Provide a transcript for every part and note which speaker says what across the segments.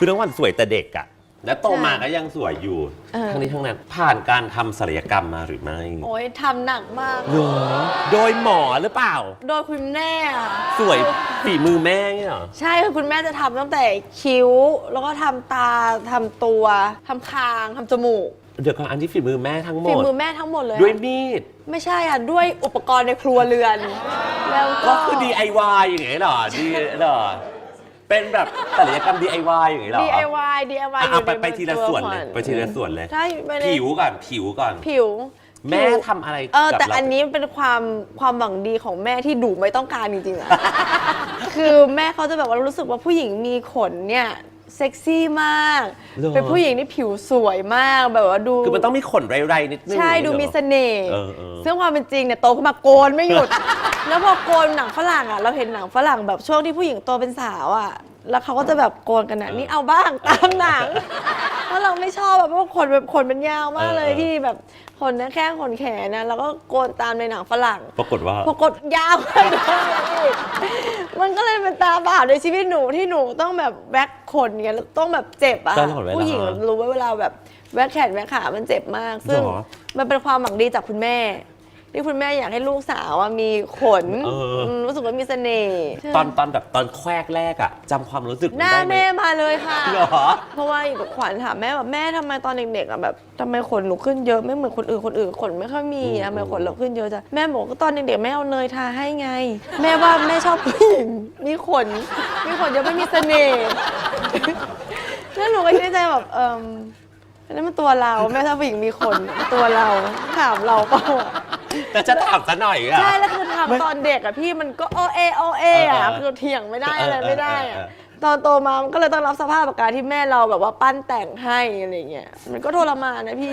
Speaker 1: คือน้องขวัญสวยแต่เด็กอะแล้วโตมา
Speaker 2: ใช่
Speaker 1: ก็ยังสวยอยู่
Speaker 2: เออ
Speaker 1: ทั้งนี้ทั้งนั้นผ่านการทำศัลยกรรมมาหรือไม่
Speaker 2: โอ้ยทำหนักมาก
Speaker 1: เหรอโดยหมอหรือเปล่า
Speaker 2: โดยคุณแม่อะ
Speaker 1: สวยฝีมือแม่เนี่ยเหรอ
Speaker 2: ใช่คือคุณแม่จะทำตั้งแต่คิ้ว แล้วก็ทำตาทำตัวทำคางทำจมูก
Speaker 1: เดี๋ยวก่อนอันที่ฝีมือแม่ทั้งหม
Speaker 2: ฝี
Speaker 1: ด
Speaker 2: มือแม่ทั้งหมดเลย
Speaker 1: ด้วย
Speaker 2: อะ
Speaker 1: มีด
Speaker 2: ไม่ใช่อะ ด้วยอุปกรณ์ในครัวเรือน แล้วก็
Speaker 1: ก็คือ DIY อย่างเงี้ยเหรอดีเหรอ เป็นแบบศัลยกรรม DIY อย่างเงี้ยเหรอ
Speaker 2: DIY DIY
Speaker 1: อะ
Speaker 2: อ
Speaker 1: เอา
Speaker 2: ยู่
Speaker 1: ไป
Speaker 2: ใน
Speaker 1: ไปทีละส่วนเลย
Speaker 2: ตัว
Speaker 1: ไปทีละส่วนเลย
Speaker 2: ใช่ไปใน
Speaker 1: ผิวก่อน ผิวก่อน
Speaker 2: ผิว
Speaker 1: แม่
Speaker 2: ผิว
Speaker 1: ทำอะไร
Speaker 2: เออ
Speaker 1: กับ
Speaker 2: แต่
Speaker 1: เรา
Speaker 2: อันนี้เป็นความความหวังดีของแม่ที่ดูไม่ต้องการจริงๆอะคือแม่เขาจะแบบว่ารู้สึกว่าผู้หญิงมีขนเนี่ยเซ็กซี่มาก
Speaker 1: หรอ
Speaker 2: เป็นผู้หญิงที่ผิวสวยมากแบบว่าดู
Speaker 1: คือมันต้องมีขนไรๆนิดนึง
Speaker 2: ใช่
Speaker 1: อย่าง
Speaker 2: ดู
Speaker 1: เงี้ย
Speaker 2: มี
Speaker 1: เหรอ
Speaker 2: เสน่ห์
Speaker 1: เออเออ
Speaker 2: ซึ่งความเป็นจริงเนี่ยโตขึ้นมาโกนไม่หยุด แล้วพอโกนหนังฝรั่งอะ เราเห็นหนังฝรั่งแบบช่วงที่ผู้หญิงโตเป็นสาวอะ แล้วเขาก็จะแบบโกนกันนะนี่เอาบ้างตามหนังเพราะเราไม่ชอบแบบเพราะว่าขนแบบขนเป็นยาวมากเลยพี่แบบขนนะแค่ขนแขนนะแล้วก็โกนตามในหนังฝรั่ง
Speaker 1: ปรากฏว่า
Speaker 2: ปรากฏยาวกว่าเดิมอีกมันก็เลยเป็นตาบาปในชีวิตหนูที่หนูต้องแบบแว็กขนเงี้ยแล้วต้องแบบเจ็บอะ
Speaker 1: ตลอดเวลา
Speaker 2: ผู้หญิงรู้ว่าเวลาแบบแว็กแขนแว็กขา มันเจ็บมาก ซึ่ง
Speaker 1: หรอ
Speaker 2: มันเป็นความหวังดีจากคุณแม่ ที่คุณแม่อยากให้ลูกสาวอะมีขน
Speaker 1: เอออื
Speaker 2: มรู้สึกว่ามีเสน่ห์
Speaker 1: ตอนตอนแบบตอนแควกแรกอะจำความรู้สึก
Speaker 2: หน้า
Speaker 1: ได้ไหม
Speaker 2: แม่มาเลยค่ะ
Speaker 1: เหรอ
Speaker 2: เพราะว่าอีกขวัญถามแม่แบบแม่ทำไมตอนเด็กๆอะแบบทำไมขนหนูขึ้นเยอะไม่เหมือนคนอื่นคนอื่นขนไม่ค่อยมี
Speaker 1: อืม
Speaker 2: ทำไมขนเราขึ้นเยอะจ้ะแม่บอกก็ตอนเด็กๆแม่เอาเนยทาให้ไง แม่ว่าแม่ชอบผู้หญิงมีขนมีขนเยอะไม่มีเสน่ห์แล้วหนูก็คิดในใจแบบเอออันนั้นมันตัวเราแม่ชอบผู้หญิงมีขนตัวเราถามเราเปล่า
Speaker 1: แต่จะถามซะหน่อยอะ
Speaker 2: ใช่แล้วคือทำตอนเด็กอะพี่มันก็โอเอโอเออะ
Speaker 1: เออเออ
Speaker 2: คือเถียงไม่ได้
Speaker 1: เออ
Speaker 2: อะไรไม่ได้
Speaker 1: เออ
Speaker 2: อะ
Speaker 1: เออ
Speaker 2: ตอนโตมามันก็เลยต้องรับสภาพกับการที่แม่เราแบบว่าปั้นแต่งให้อะไรเงี้ยมันก็ทรมานนะพี่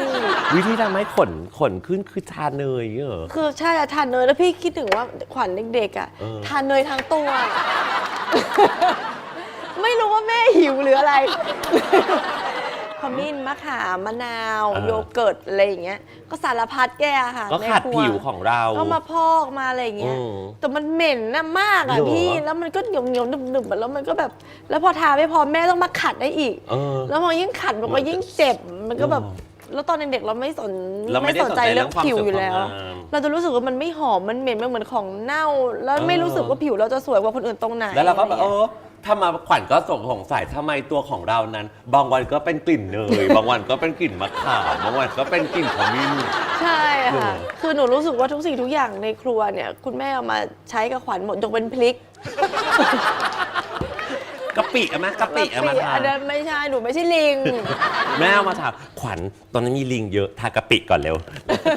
Speaker 1: วิธีทำให้ขนขนขึ้นคือทาเนยอย่างเงี้ยเหรอ
Speaker 2: คือใช่อะทานเนยแล้วพี่คิดถึงว่าขวัญเด็กๆอะ
Speaker 1: เออ
Speaker 2: ทานเนยทั้งตัว ไม่รู้ว่าแม่หิวหรืออะไรข มิ้นมะขามมะนาวโยเกิร์ตอะไรอย่างเงี้ย ก็สารพัดแกอะค่ะ
Speaker 1: ก็
Speaker 2: ใน
Speaker 1: ขัด
Speaker 2: ครั
Speaker 1: ผิวของเรา
Speaker 2: ก็มาพอกมาอะไรอย่างเงี้ย
Speaker 1: อืม
Speaker 2: แต่มันเหม็นนะมากอะ
Speaker 1: เหรอ
Speaker 2: พี่ แล้วมันก็เหนียวเหนียวๆหนึบๆอะแล้วมันก็แบบ แล้วพอทาไม่พอแม่ต้องมาขัดได้อีก
Speaker 1: เออ
Speaker 2: แล้วพอยิ่งขัดมันก็ยิ่งเจ็บ มันก็แบบ
Speaker 1: อ๋อ
Speaker 2: แล้วตอนเด็กๆเราไม่สน
Speaker 1: เราไม่ได้สนใจเรื่องความ
Speaker 2: ผิว
Speaker 1: สวย
Speaker 2: อยู่แล้ว
Speaker 1: ความงาม
Speaker 2: เราจะรู้สึกว่ามันไม่หอม มันเหม็น มันเหมือนของเน่า แล้ว
Speaker 1: เออ
Speaker 2: ไม่รู้สึกว่าผิวเราจะสวยกว่าคนอื่นตรงไหน
Speaker 1: แล้วเราก็แบบะเอ
Speaker 2: ไงี้ย
Speaker 1: อ ถ้ามาขวัญก็สงสงสัยทำไมตัวของเรานั้น บางวันก็เป็นกลิ่นเนย บางวันก็เป็นกลิ่นมะขามบางวันก็เป็นกลิ่นขมิ้น
Speaker 2: ใช่
Speaker 1: เหร
Speaker 2: ค่ะ
Speaker 1: อ
Speaker 2: คือหนูรู้สึกว่าทุกสิ่งทุกอย่างในครัวเนี่ย คุณแม่เอามาใช้กับขวัญหมดยกเป็นพริก
Speaker 1: กะปิอะไหมกะปิอะมาทา
Speaker 2: อันนั้นไม่ใช่ หนูไม่ใช่ลิง
Speaker 1: แม่เอามาทาขวัญตอนนั้นมีลิงเยอะทากะปิก่อนเร็ว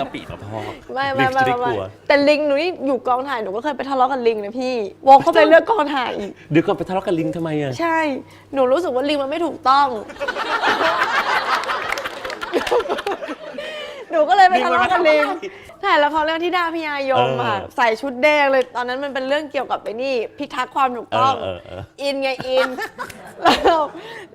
Speaker 1: กะปิมาพอก
Speaker 2: ไม่
Speaker 1: ลิ
Speaker 2: ไม่
Speaker 1: ง
Speaker 2: ไม่
Speaker 1: จะได้
Speaker 2: ไม่
Speaker 1: กลัว
Speaker 2: แต่ลิงหนูนี่อยู่กองถ่ายหนูก็เคยไปทะเลาะกับลิงนะพี่วกเข้าไปเลือกกองถ่ายอีก
Speaker 1: เดี๋ยวก่อนไปทะเลาะกับลิงทำไมอะ
Speaker 2: ใช่ หนูรู้สึกว่าลิงมันไม่ถูกต้อง หนูก็เลยไปทะเลาะกับลิงถ่ายละครเรื่องที่ดาพญายมค่ะใส่ชุดแดงเลยตอนนั้นมันเป็นเรื่องเกี่ยวกับไปนี่พิทักษ์ความถูก
Speaker 1: เอ
Speaker 2: ต้อ
Speaker 1: องเออเออ
Speaker 2: อินไงอินแล้วเรา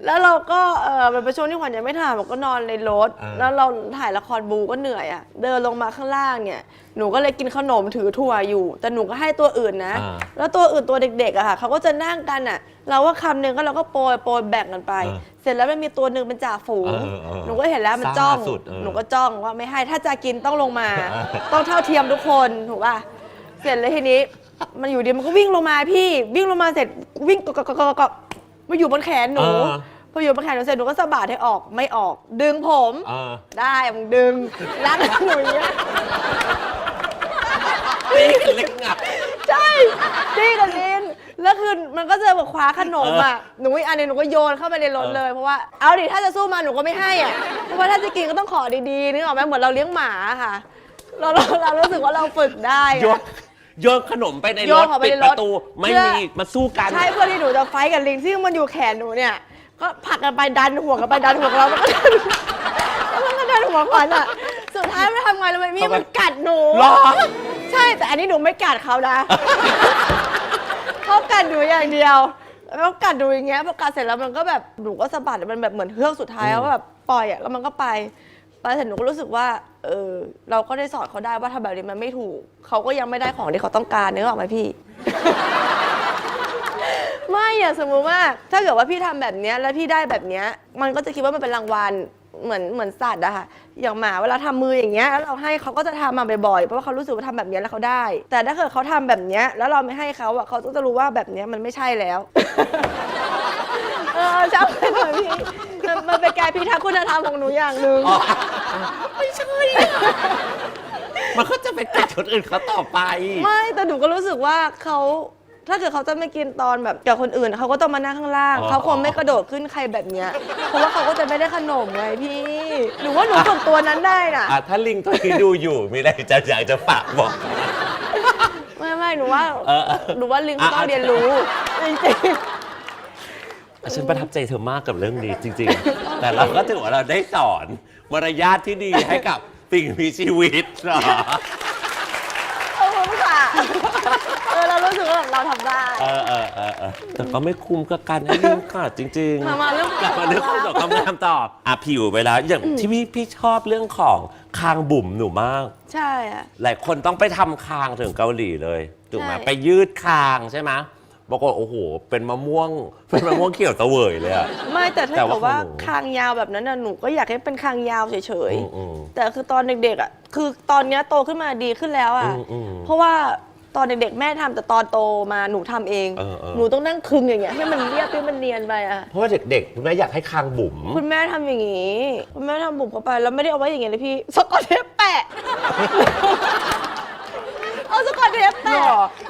Speaker 2: แล้วเราก็เออมันเป็นช่วงที่ขวัญยังไม่ถ่ายผมก็นอนในรถ
Speaker 1: อ่า
Speaker 2: แล้วเราถ่ายละครบูก็เหนื่อยอะเดินลงมาข้างล่างเนี่ยหนูก็เลยกินขนมถือถั่วอยู่ แต่หนูก็ให้ตัวอื่นนะ
Speaker 1: อ่า
Speaker 2: แล้วตัวอื่นตัวเด็กๆอะค่ะเขาก็จะนั่งกันอะ เราก็คำหนึ่งก็เราก็โปรยโปรยแบ่งกันไป
Speaker 1: เออ
Speaker 2: เสร็จแล้วมันมีตัวหนึ่งเป็นจ่าฝูง
Speaker 1: เออเออ
Speaker 2: หนูก็เห็นแล้วมันจ้อง
Speaker 1: ซ่าสุดเออ
Speaker 2: หนูก็จ้องว่าไม่ให้ถ้าจะกินต้องลงมา
Speaker 1: เออ
Speaker 2: ต้องเท่าเทียมทุกคนถูกป่ะเสร็จแล้วทีนี้ มันอยู่ดีมันก็วิ่งลงมาพี่วิ่งลงมาเสร็จวิ่งกกกกกกมาอยู่บนแขนหนู
Speaker 1: เออ
Speaker 2: พออยู่บนแขนหนูเสร็จหนูก็สะบัดให้ออกไม่ออก ดึงผม
Speaker 1: เออ
Speaker 2: ได้มึงดึงรักหนูอย่างเงี้ย
Speaker 1: ลิงลิงอะ
Speaker 2: ใช่ตีกับลิน แล้วคือมันก็จะแบบคว้าขนมอะ หนูอีกอันหนึงหนูก็โยนเข้าไปในรถเลย เพราะว่า เอาดิ ถ้าจะสู้มาหนูก็ไม่ให้อะ เพราะว่าถ้าจะกินก็ต้องขอดีๆนึกออกไหมเหมือนเราเลี้ยงหมาค่ะ เราเราเรารู้สึกว่าเราฝึกได้
Speaker 1: โย
Speaker 2: อะ
Speaker 1: นโยนขนมไปใน
Speaker 2: โย
Speaker 1: ร
Speaker 2: น
Speaker 1: ถ
Speaker 2: เข้าไป
Speaker 1: ปิด
Speaker 2: ใน
Speaker 1: ป
Speaker 2: รถ
Speaker 1: ระตู ไม่
Speaker 2: เพื่อ
Speaker 1: มีมาสู้กัน
Speaker 2: ใช่เพื่อที่หนูจะไฟท์กับลิงซึ่งมันอยู่แขนหนูเนี่ย ก็ผลักกันไปดันหัวกันไปดันหัวกันเรามันก็ดันแล้วมันก็ดันหัวขวัญอะ สุดท้ายมันทำไงรู้ไหมพี่มันกัดหนู
Speaker 1: หรอ
Speaker 2: ใช่แต่อันนี้หนูไม่กัดเขานะ เขากัดหนูอย่างเดียวแล้วกัดหนูอย่างเงี้ยพอกัดเสร็จแล้วมันก็แบบหนูก็สะบัดมันแบบเหมือนเฮือกสุดท้ายแล้วแบบปล่อยอะแล้วมันก็ไปไปเสร็จหนูก็รู้สึกว่าเออเราก็ได้สอนเขาได้ว่าทำแบบนี้มันไม่ถูกเขาก็ยังไม่ได้ของที่เขาต้องการเนื้อออกไหมพี่ ไม่ออย่างสมมุติว่า ถ้าเกิดว่าพี่ทำแบบเนี้ยแล้วพี่ได้แบบเนี้ยมันก็จะคิดว่ามันเป็นรางวัล เหมือนเหมือนสัตว์อะค่ะอย่างหมาเวลาทำมืออย่างเงี้ยแล้วเราให้เขาก็จะทำมาบ่อยๆเพราะว่าเขารู้สึกว่าทำแบบเนี้ยแล้วเขาได้ แต่ถ้าเกิดเขาทำแบบเนี้ยแล้วเราไม่ให้เขาอะเขาก็จะรู้ว่าแบบเนี้ยมันไม่ใช่แล้ว เออชอบเลยค่ะพี่มันมันเป็นการพิทักษ์คุณธรรมของหนูอย่างหนึ่ง
Speaker 1: อ๋อไม่ใช่มันก็จะไปกัดคนอื่นเขาต่อไป
Speaker 2: ไม่แต่หนูก็รู้สึกว่าเขา ถ้าเกิดเขาจะไม่กินตอนแบบกับคนอื่น เขาก็ต้องมานั่งข้างล่าง
Speaker 1: อ๋อ
Speaker 2: เขาคงไม่กระโดดขึ้นใครแบบเนี้ย เพราะว่าเขาก็จะไม่ได้ขนมไงพี่หนูว่าหนูฝึกตัวนั้นได้น่ะ
Speaker 1: อะถ้าลิงตัวนี้ดูอยู่ มีอะไรจะอยากจะฝากบอก
Speaker 2: ไม่ไม่หนูว่า
Speaker 1: เออเออ
Speaker 2: หนูว่าลิงเขาต้อง
Speaker 1: อะ
Speaker 2: เรียนรู้จริง
Speaker 1: ฉันประทับใจเธอมากกับเรื่องนี้จริง ๆ แต่เราก็ถือว่าเราได้สอนมารยาทที่ดีให้กับสิ่งมีชีวิตเนาะ
Speaker 2: ๆขอบคุณค่ะเออเรารู้สึกว่าแบบเราทำได้
Speaker 1: เออเออเออเออแต่ก็ไม่คุ้มกับการให้ลิงกัดจริงๆ
Speaker 2: มามาเรื่อง
Speaker 1: กลับมาเรื่องของตอบคำถามตอบอะผิวไปแล้วอย่างที่พี่พี่ชอบเรื่องของคางบุ๋มหนูมาก
Speaker 2: ใช่อะ
Speaker 1: หลายคนต้องไปทำคางถึงเกาหลีเลยถูกไหม
Speaker 2: ใช่
Speaker 1: ไปยืดคางใช่ไหมบอกว่าโอ้โห เป็นมะม่วง เป็นมะม่วงเขียวเสวยเลยอะ
Speaker 2: ไม่แต่ถ้า
Speaker 1: แต่
Speaker 2: เกิ
Speaker 1: ว่า
Speaker 2: ดว่า
Speaker 1: ของหนู
Speaker 2: คางยาวแบบนั้นน่ะหนูก็อยากให้เป็นคางยาวเฉย
Speaker 1: อืมอืม
Speaker 2: ๆแต่คือตอนเด็กๆอะคือตอนเนี้ยโตขึ้นมาดีขึ้นแล้วอะ
Speaker 1: อืมอืม
Speaker 2: เพราะว่า ตอนเด็กๆ แม่ทำแต่ตอนโตมาหนูทำเอง
Speaker 1: เออเออ
Speaker 2: หนูต้องนั่งคึงอย่างเงี้ยให้มันเรียบให้มันเนียนไปอะ
Speaker 1: เพราะว่าเด็กๆคุณแม่อยากให้คางบุ๋ม
Speaker 2: คุณแม่ทำอย่างงี้คุณแม่ทำบุ๋มเข้าไปแล้วไม่ได้เอาไว้อย่างเงี้ยเลยพี่สกอตเทปแปะ เอาสกอตเทปแปะ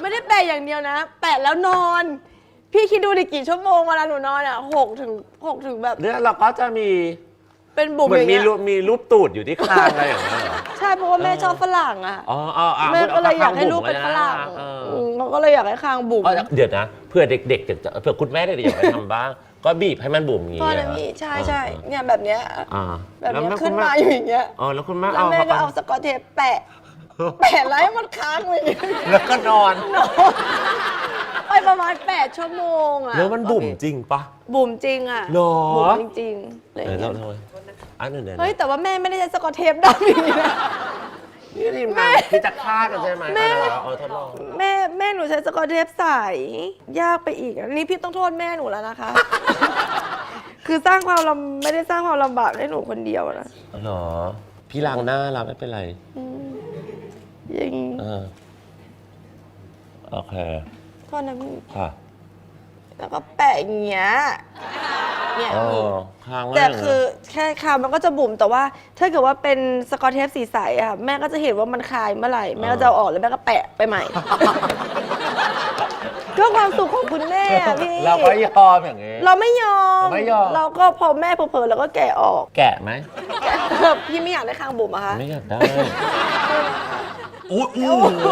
Speaker 2: ไม่ได้แปะอย่างเดียวนะ แปะแล้วนอน พี่คิดดูดิกี่ชั่วโมงเวลาหนูนอนอะหกถึงหกถึงแบบ
Speaker 1: เนี่ยเราก็จะมี
Speaker 2: เป็นบุ๋ม
Speaker 1: เหมือ
Speaker 2: อนย่าง
Speaker 1: มี
Speaker 2: เงี้ย
Speaker 1: รูปมีรูปตูดอยู่ที่คางอะไรอย่างเงี้ยเหรอ
Speaker 2: ใช่เพราะว่าแม่ชอบฝรั่งอะ
Speaker 1: อ๋ออ๋ออ๋อ
Speaker 2: แม่ก็เลยอยากให้ลูกเป็นฝรั่ง
Speaker 1: เออ
Speaker 2: มเขาก็เลยอยากให้คางบุ๋ม
Speaker 1: อ๋อเดี๋ยวนะเพื่อเด็กๆอยากจะเพื่อคุณแม่เด็กๆอยากไปทำบ้าง ก็บีบให้มันบุ๋มอย่าง
Speaker 2: ก็
Speaker 1: งี้
Speaker 2: นะ
Speaker 1: เหรอ
Speaker 2: พี่ใช่ใช่เนี่ยแบบเนี้ย
Speaker 1: อ่า
Speaker 2: แบบ
Speaker 1: ล้ว
Speaker 2: เนี้ย
Speaker 1: แม่
Speaker 2: ขึ้น
Speaker 1: คุณแมา
Speaker 2: อยู่อย่างเงี้ย
Speaker 1: อ๋อแล้วคุณแม่
Speaker 2: แล้ว
Speaker 1: เอา
Speaker 2: แม่ก็
Speaker 1: เข้า
Speaker 2: เอา
Speaker 1: ไป
Speaker 2: สกอตเทปแปะ แปะแล้วให้มันค้างไว้อย่างเงี้ย
Speaker 1: แล้วก็นอน
Speaker 2: ไปประมาณแปดชั่วโมงอะ
Speaker 1: แล้วมันบุ๋มจริงปะ
Speaker 2: บุ๋มจริงอะ
Speaker 1: หรอ
Speaker 2: บุ๋มจริงๆอะไรอ
Speaker 1: เออย่างแล้ว
Speaker 2: เงี้ย
Speaker 1: ทำไมอันนั้นเนี่ย
Speaker 2: เฮ้ย แต่ว่าแม่ไม่ได้ใช้สกอตเทปดำอย่างนี้นะ
Speaker 1: นี่ทีมงานที่จะฆ่ากันใช่ไหม
Speaker 2: แม่
Speaker 1: เอาเอาทดลอง
Speaker 2: แม่แม่หนูใช้สกอตเทปใสยากไปอีกอันนี้พี่ต้องโทษแม่หนูแล้วนะคะ คือสร้างความลำไม่ได้สร้างความลำบากให้หนูคนเดียวนะ
Speaker 1: เหรอ พี่ล้างหน้าล้างไม่เป็นไร
Speaker 2: อ ย่างงี้
Speaker 1: เออโอเค
Speaker 2: โทษนะพี่
Speaker 1: ค่ะ
Speaker 2: แล้วก็แปะอย่างเงี้ยเนี่ย
Speaker 1: อ๋อ
Speaker 2: พี่
Speaker 1: ค้างไว้
Speaker 2: แต่
Speaker 1: ย่างนั้น
Speaker 2: คือแค่คาวมันก็จะบุ๋มแต่ว่า ถ้าเกิดว่าเป็นสกอตเทปสีใสอะแม่ก็จะเห็นว่ามันคลายเมื่อไหร่แม่ก็จะเอาออกแล้วแม่ก็แปะไปใหม่ ก็ความสุขของคุณแม่อะพี่
Speaker 1: เราก็ยอมอย่างงี้
Speaker 2: เราไม่ยอม
Speaker 1: ไม่ยอม
Speaker 2: เราก็พอแม่เผลอๆเราก็แกะออก
Speaker 1: แกะไหม
Speaker 2: แกะพี่ไม่อยากได้คางบุ๋มอะคะ
Speaker 1: ไม่อยากได้อู้โอ้โห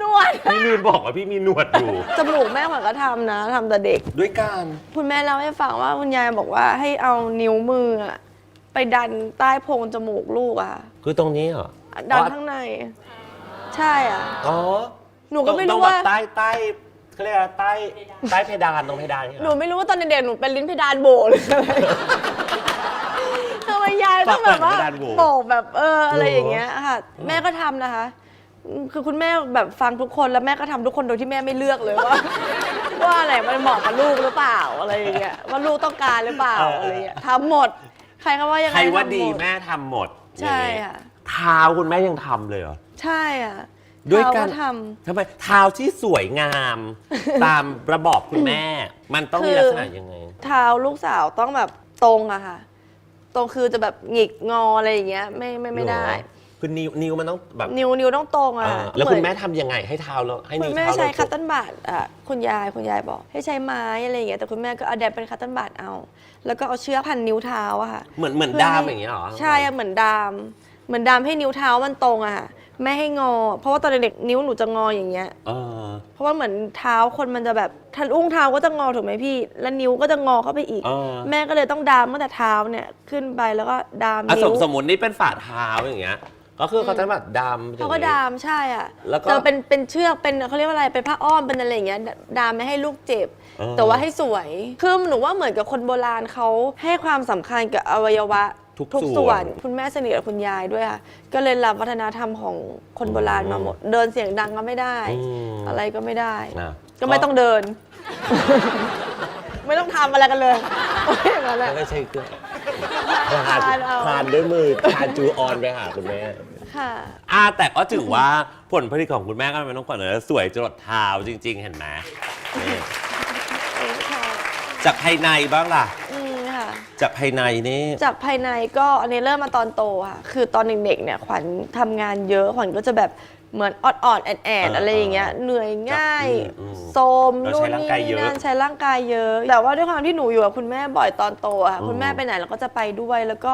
Speaker 2: นวด
Speaker 1: พี่ลืมบอกว่าพี่มีหนวดอยู่
Speaker 2: จมูกแม่ขวัญก็ทำนะทำแต่เด็ก
Speaker 1: ด้วยการ
Speaker 2: คุณแม่เล่าให้ฟังว่าคุณยายบอกว่าให้เอานิ้วมืออะไปดันใต้โพรงจมูกลูกอะค่ะ
Speaker 1: คือตรงนี้เหรอ
Speaker 2: ดันข้างใน ใช่อะ
Speaker 1: อ๋อ
Speaker 2: หนูก็ไม่รู้
Speaker 1: ตงแบบ
Speaker 2: ว่า
Speaker 1: ใต้ใต้เขาเรียกอะไรใต้ใต้เพดานตรงเพดานเนี่ย
Speaker 2: หนูไม่รู้ว่าตอนเด็กๆหนูเป็นลิ้นเพดานโบหรืออะไรทำไมยาย ต้องแบบว่าโบกแบบเอออะไรอย่างเงี้ยค่ะ แม่ก็ทำนะคะ คือคุณแม่แบบฟังทุกคนแล้วแม่ก็ทำทุกคนโดยที่แม่ไม่เลือกเลยว่า ว่าอะไรมันเหมาะกับลูกหรือเปล่าอะไรอย่างเงี้ยว่าลูกต้องการหรือเปล่าอะไรอย่างเงี้ยทำหมด ใครก็ว่ายังไง
Speaker 1: ใครว่า
Speaker 2: ทำหม
Speaker 1: ดีแม่ทำหมด
Speaker 2: ใช่
Speaker 1: อย่างงี้
Speaker 2: ค่ะ
Speaker 1: เท้าคุณแม่ยังทำเลยเหรอ
Speaker 2: ใช่อะ
Speaker 1: ด้วย
Speaker 2: เท้
Speaker 1: การ
Speaker 2: ท
Speaker 1: ทำไมเท้าที่สวยงาม ตามระบอบคุณแม่ มันต้องมีลักษณะยังไงำ
Speaker 2: เท้าลูกสาวต้องแบบตรงอะค่ะ ตรงคือจะแบบหงิกงออะไรอย่างเงี้ยไม่ไม่ไม่ได้
Speaker 1: หรอคือนิ้วนิ้วมันต้องแบบ
Speaker 2: นิ้วนิ้วต้องตรง
Speaker 1: เอ
Speaker 2: อะ
Speaker 1: อแล้วคุณ
Speaker 2: เห
Speaker 1: แม่
Speaker 2: อน
Speaker 1: ทำยังไงให้เท้าเราให้
Speaker 2: คุ
Speaker 1: นิ้ว
Speaker 2: ณแม่
Speaker 1: เท้า
Speaker 2: ใช้
Speaker 1: เรา
Speaker 2: คัตเติ้ลบัตอะคุณยายคุณยายบอก ให้ใช้ไม้อะไรอย่างเงี้ยแต่คุณแม่ก็เอาแดปเป็นคัตเติ้ลบัตเอา แล้วก็เอาเชือกพันนิ้วเท้าอะค่ะ
Speaker 1: เหมือนเหมือน
Speaker 2: พื่
Speaker 1: ดาม
Speaker 2: ให้
Speaker 1: อย่างเงี้ยเหรอ
Speaker 2: ใช่อะเหมือนดาม เหมือนดามให้นิ้วเท้ามันตรงอะค่ะ ไม่ให้งอ เพราะว่าตอนเด็กๆนิ้วหนูจะงออย่างเงี้ย
Speaker 1: เออ
Speaker 2: เพราะว่าเหมือนเท้าคนมันจะแบบทันอุ้งเท้าก็จะงอถูกไหมพี่ แล้วนิ้วก็จะงอเข้าไปอีก
Speaker 1: เออ
Speaker 2: แม่ก็เลยต้องดามตั้งแต่เท้าเนี่ยขึ้นไปแล้วก็ดาม
Speaker 1: อะ
Speaker 2: นิ้
Speaker 1: ส
Speaker 2: ว
Speaker 1: มสมมตินี่เป็นฝ่าเท้าอย่างเงี้ย ก็คือเขาจะแบบดามอย่ง
Speaker 2: เขา
Speaker 1: งี้
Speaker 2: ก็ดามใช่อะ
Speaker 1: แล้วก็
Speaker 2: แต่เป็นเป็นเชือกเป็นเขาเรียกว่าอะไรเป็นผ้าอ้อมเป็นอะไรอย่างเงี้ยดามไม่ให้ลูกเจ็บ
Speaker 1: เออ
Speaker 2: แต่ว่าให้สวยคือหนูว่าเหมือนกับคนโบราณเขาให้ความสำคัญกับอวัยวะ
Speaker 1: ทุก
Speaker 2: ทุก
Speaker 1: ส่
Speaker 2: ส่
Speaker 1: ว
Speaker 2: วนน คุณแม่สนิทกับคุณยายด้วยค่ะ ก็เลยรับวัฒนธรรมของคนโบราณมาหมด เดินเสียงดังก็ไม่ได้
Speaker 1: อืม
Speaker 2: อะไรก็ไม่ได้
Speaker 1: นะ
Speaker 2: ก็ไม่ต้องเดิน ไม่ต้องทำอะไรกันเลยโอ้ยอย่างนั้นแหละ
Speaker 1: ไม่ใช่เครื่อง
Speaker 2: ทานเอา
Speaker 1: ทานด้วยมือทานจูออนไปหาคุณแม่
Speaker 2: ค่ะ
Speaker 1: อ่าแต่ก็ถือว่าผลผลิตของคุณแม่ก็ไม่ต้องก่อนเลยสวยจรดเท้าจริง ๆ เห็นไหมนี่
Speaker 2: เองค่ะ
Speaker 1: จากภายในบ้างล่ะ
Speaker 2: อืมค่ะ
Speaker 1: จากภายในนี่
Speaker 2: จากภายในก็อันนี้เริ่มมาตอนโตค่ะ คือตอนเด็กๆเนี่ยขวัญทำงานเยอะขวัญก็จะแบบเหมือนออดๆแอดแอด
Speaker 1: เออ
Speaker 2: อะไรอย่างเงี้ยเหนื่อยง่าย
Speaker 1: อืมอืม
Speaker 2: โซม
Speaker 1: เรา
Speaker 2: นู่
Speaker 1: ใช้
Speaker 2: น
Speaker 1: ร่าง
Speaker 2: นี่
Speaker 1: กายเยอะ
Speaker 2: นั่นใช้ร่างกายเยอะ แต่ว่าด้วยความที่หนูอยู่กับคุณแม่บ่อยตอนโตอะค่ะ
Speaker 1: อืม
Speaker 2: คุณแม่ไปไหนเราก็จะไปด้วย แล้วก็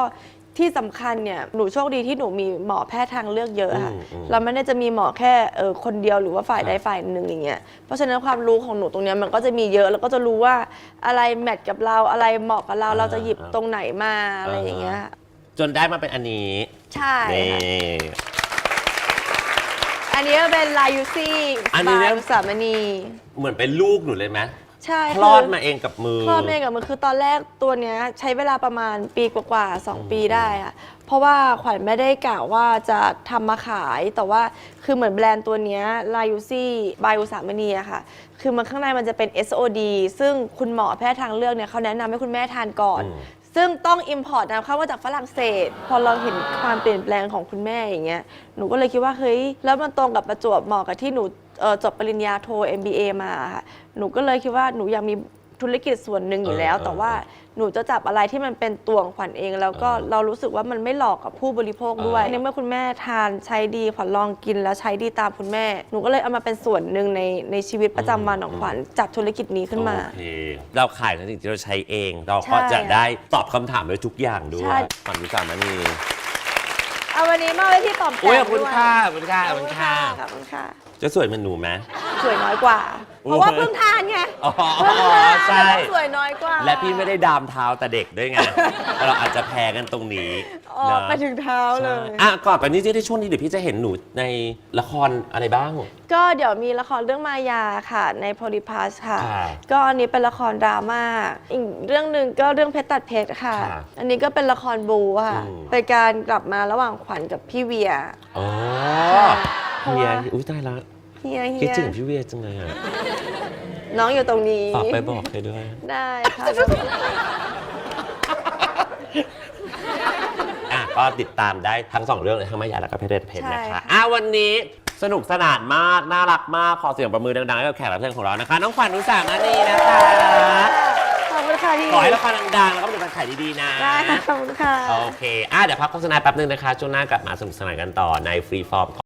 Speaker 2: ที่สำคัญเนี่ยหนูโชคดีที่หนูมีหมอแพทย์ทางเลือกเยอะค่ะ
Speaker 1: อืมอืม
Speaker 2: เราไม่ได้จะมีหมอแค่เออคนเดียวหรือว่าฝ่ายใด
Speaker 1: ครับ
Speaker 2: ฝ่ายหนึ่งอย่างเงี้ยเพราะฉะนั้นความรู้ของหนูตรงเนี้ยมันก็จะมีเยอะแล้วก็จะรู้ว่าอะไรแมทกับเราอะไรเหมาะกับเราเราจะหยิบตรงไหนมาอะไรอย่างเงี้ย
Speaker 1: จนได้มาเป็นอันนี้
Speaker 2: ใช่
Speaker 1: นี่
Speaker 2: ค่ะอันนี้ก็เป็นลายูซี่
Speaker 1: อันนี้เนี่ย
Speaker 2: บายสามณี
Speaker 1: เหมือนเป็นลูกหนูเลยไหม
Speaker 2: ใช่
Speaker 1: คลอด
Speaker 2: คื
Speaker 1: มาเองกับมือ
Speaker 2: คลอดมาเองกับมือคือตอนแรกตัวเนี้ยใช้เวลาประมาณปีกว่าๆสองปีได้อะเพราะว่าขวัญไม่ได้กะว่าจะทำมาขายแต่ว่าคือเหมือนแบรนด์ตัวเนี้ยลายูซี่บายสามณีอะค่ะ คือมันข้างในมันจะเป็น SOD ซึ่งคุณหมอแพทย์ทางเลือกเนี่ยเขาแนะนำให้คุณแม่ทานก่อน
Speaker 1: อืม
Speaker 2: ซึ่งต้อง Import นำเข้ามาจากฝรั่งเศส พอเราเห็นความเปลี่ยนแปลงของคุณแม่อย่างเงี้ยหนูก็เลยคิดว่าเฮ้ยแล้วมันตรงกับประจวบเหมาะกับที่หนูเอ่อ จบปริญญาโท MBA มาค่ะหนูก็เลยคิดว่าหนูอยากมีธุรกิจส่วนหนึ่งอยู่แล้ว
Speaker 1: เออ
Speaker 2: แต่ว่าหนูจะจับอะไรที่มันเป็นตัวของขวัญเอง แล้วก็
Speaker 1: เออ
Speaker 2: เรารู้สึกว่ามันไม่หลอกกับผู้บริโภคด้วย
Speaker 1: เออ
Speaker 2: ในเมื่อคุณแม่ทานใช้ดีขวัญลองกินแล้วใช้ดีตามคุณแม่ หนูก็เลยเอามาเป็นส่วนหนึ่งในในชีวิตประจำวันของขวัญจับธุรกิจนี้ขึ้นมา
Speaker 1: โอเคเราขายนะจริงๆเราใช้เอง เราก็
Speaker 2: ใช่
Speaker 1: จะได้ตอบคำถามได้ทุกอย่างด้ว
Speaker 2: ใช่
Speaker 1: ยความรู้จักมันนี่
Speaker 2: เอาวันนี้มาไว้ที่ปอมแปม
Speaker 1: โอ้ยขอบคุณ
Speaker 2: ด้วย
Speaker 1: ค่ะขอบคุณค่ะขอบคุณค่ะ
Speaker 2: ขอบคุณค่ะ
Speaker 1: จะสวยเหมือนหนูไหม
Speaker 2: สวยน้อยกว่า เพราะว่าเพิ่งทานไง
Speaker 1: อ๋อ
Speaker 2: เพิ่งทาน
Speaker 1: ใช่
Speaker 2: สวยน้อยกว่า
Speaker 1: และพี่ไม่ได้ดามเท้าแต่เด็กด้วยไง เราอาจจะแพ้กันตรงนี้
Speaker 2: ออก
Speaker 1: นะ
Speaker 2: ไปถึงเท้าเลย
Speaker 1: ใช่อะก่อนไปนี้ที่ได้ช่วงนี้เดี๋ยวพี่จะเห็นหนูในละครอะไรบ้าง
Speaker 2: ก็เดี๋ยวมีละครเรื่องมายาค่ะ ในโพลิพัสค่ะ
Speaker 1: ค่ะ
Speaker 2: ก็อันนี้เป็นละครดราม่าอีกเรื่องหนึ่งก็เรื่องเพชรตัดเพชรค่ะ
Speaker 1: ค่ะ
Speaker 2: อันนี้ก็เป็นละครบูค่ะ
Speaker 1: อืม
Speaker 2: เป็นการกลับมาระหว่างขวัญกับพี่เวีย
Speaker 1: อ๋อ
Speaker 2: เพราะ
Speaker 1: เฮีย
Speaker 2: ว่า
Speaker 1: อุ้ยตายละ
Speaker 2: เฮียเฮี
Speaker 1: คิด
Speaker 2: ย
Speaker 1: ถึงพี่เวียจังเลยอะ
Speaker 2: น้องอยู่ตรงนี้
Speaker 1: ฝากไปบอกเลยด้วย
Speaker 2: ได้ค่ะ
Speaker 1: อะก็ติดตามได้ทั้งสองเรื่องเลยทั้งมายาและก็เพชรเพชร
Speaker 2: ใช่
Speaker 1: นะคะ
Speaker 2: ค่ะ
Speaker 1: อะวันนี้สนุกสนานมาก น่ารักมาก ขอเสียงประมือดังๆให้กับแขกรับเชิญของเรานะคะ น้องขวัญอุตสาหนานีนะคะ
Speaker 2: ขอบคุณค่ะพี่
Speaker 1: ขอให้ละครดังๆ แล้วก็ผลิตภัณฑ์ขายดีๆนะ
Speaker 2: ได้ค่ะขอบคุณค่ะ
Speaker 1: โอเค อะเดี๋ยวพักโฆษณาแป๊บนึงนะคะ ช่วงหน้ากลับมาสนุกสนานกันต่อในฟรีฟอร์ม